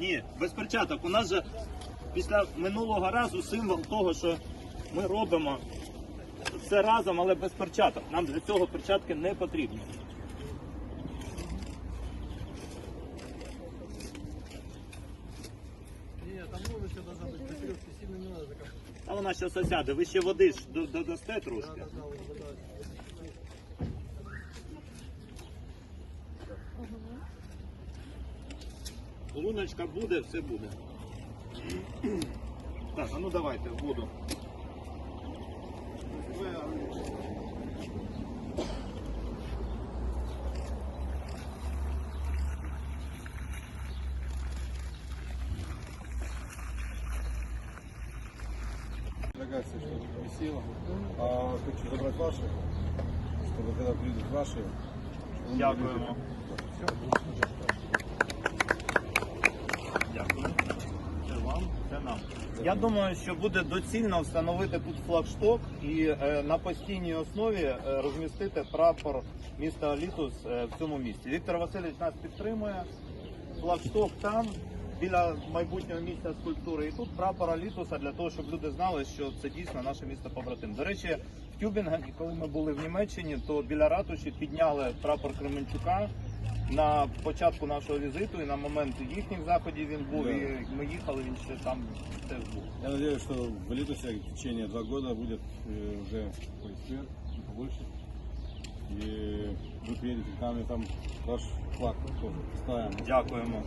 Ні, без перчаток. У нас же після минулого разу символ того, що ми робимо все разом, але без перчаток. Нам для цього перчатки не потрібні. А вона ще осяде. Ви ще води ж додасте трошки. Да, да, вот, да. Луночка буде, все буде. Так, а ну давайте в воду. Делегация, чтобы висела. А хочу забрать ваши, чтобы когда придут ваши, чтобы мы Дякуємо. могли- Дякую. Я думаю, що буде доцільно встановити тут флагшток і е, на постійній основі е, розмістити прапор міста Літус е, в цьому місті. Віктор Васильович нас підтримує. Флагшток там, біля майбутнього місця скульптури. І тут прапора Літуса для того, щоб люди знали, що це дійсно наше місто побратим. До речі, в Тюбінгені, коли ми були в Німеччині, то біля ратуші підняли прапор Кременчука. На початку нашого візиту і на момент їхніх заходів він був, Да. і ми їхали, він ще там теж був. Я сподіваюся, що в Литусе в течение два года будет вже свет, побольше. І ви приїдете, там і там ваш флаг теж. Ставимо. Дякуємо.